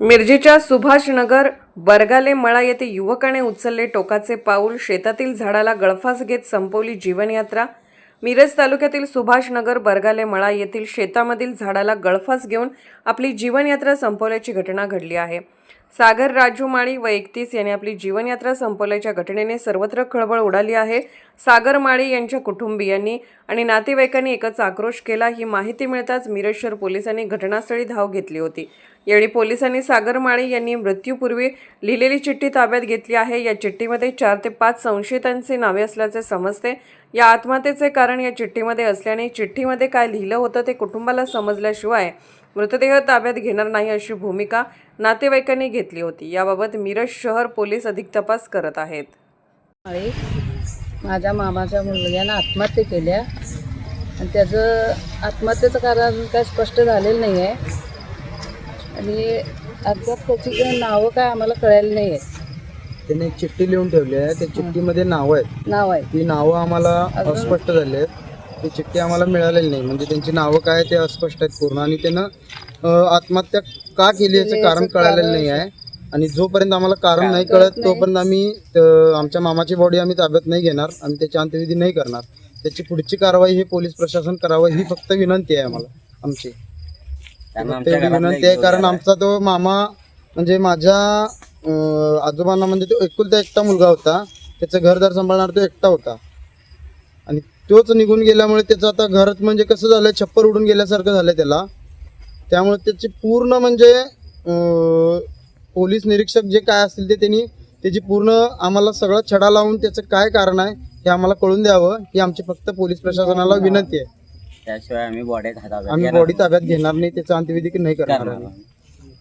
मिरजेच्या सुभाषनगर बरगाले मळा येथे युवकाने उचलले टोकाचे पाऊल शेतातील झाडाला गळफास घेत संपवली जीवनयात्रा. मिरज तालुक्यातील सुभाषनगर बरगाले मळा येथील शेतामधील झाडाला गळफास घेऊन आपली जीवनयात्रा संपवल्याची घटना घडली आहे. सागर राजू माळी व एकतीस यांनी आपली जीवनयात्रा संपवल्याच्या घटनेने सर्वत्र खळबळ उडाली आहे. सागर माळी यांच्या कुटुंबियांनी आणि नातेवाईकांनी एकच आक्रोश केला. ही माहिती मिळताच मिरजशहर पोलिसांनी घटनास्थळी धाव घेतली होती. यावेळी पोलिसांनी सागर माळी यांनी मृत्यूपूर्वी लिहिलेली चिठ्ठी ताब्यात घेतली आहे. या चिठ्ठीमध्ये चार ते पाच संशयितांचे नावे असल्याचे समजते. या आत्महत्येचे कारण या चिठ्ठीमध्ये असल्याने चिठ्ठीमध्ये काय लिहिलं होतं ते कुटुंबाला समजल्याशिवाय मृतदेह ताब्यात घेणार नाही अशी भूमिका नातेवाईकांनी घेतली होती. याबाबत मिरज शहर पोलीस अधिक तपास करत आहेत. आणि माझ्या मामाच्या मुलग्यानं आत्महत्या केल्या. आणि त्याचं आत्महत्येचं कारण काय स्पष्ट झालेलं नाही आहे आणि अद्याप त्याची नावं काय आम्हाला कळायला नाही आहेत त्याने एक चिठ्ठी लिहून ठेवली आहे. त्या चिठ्ठीमध्ये नावं आहेत. नाव आहे ती नावं आम्हाला अस्पष्ट झाली आहेत. ती चिठ्ठी आम्हाला मिळालेली नाही. म्हणजे त्यांची नावं काय ते अस्पष्ट आहेत पूर्ण. आणि त्यानं आत्महत्या का केली याचं कारण कळालेलं नाही आहे. आणि जोपर्यंत आम्हाला कारण नाही कळत तोपर्यंत आम्ही आमच्या मामाची बॉडी आम्ही ताब्यात नाही घेणार आम्ही त्याची अंत्यविधी नाही करणार. त्याची पुढची कारवाई हे पोलीस प्रशासन करावं ही फक्त विनंती आहे आम्हाला आमची. विनंती आहे कारण आमचा तो मामा म्हणजे माझ्या आजोबांना म्हणजे तो एकुलता एकटा मुलगा होता त्याचं घरदार सांभाळणार तो एकटा होता. आणि तोच निघून गेल्यामुळे त्याचं आता घरात म्हणजे कसं झालं छप्पर उडून गेल्यासारखं झालं त्याला. त्यामुळे त्याची पूर्ण म्हणजे पोलीस निरीक्षक जे काय असतील ते त्यांनी त्याची पूर्ण आम्हाला सगळं छडा लावून त्याचं काय कारण आहे हे आम्हाला कळून द्यावं ही आमची फक्त पोलीस प्रशासनाला विनंती आहे. त्याशिवाय आम्ही बॉडी आम्ही बॉडी ताब्यात घेणार नाही त्याचा अंत्यविधी नाही करणार.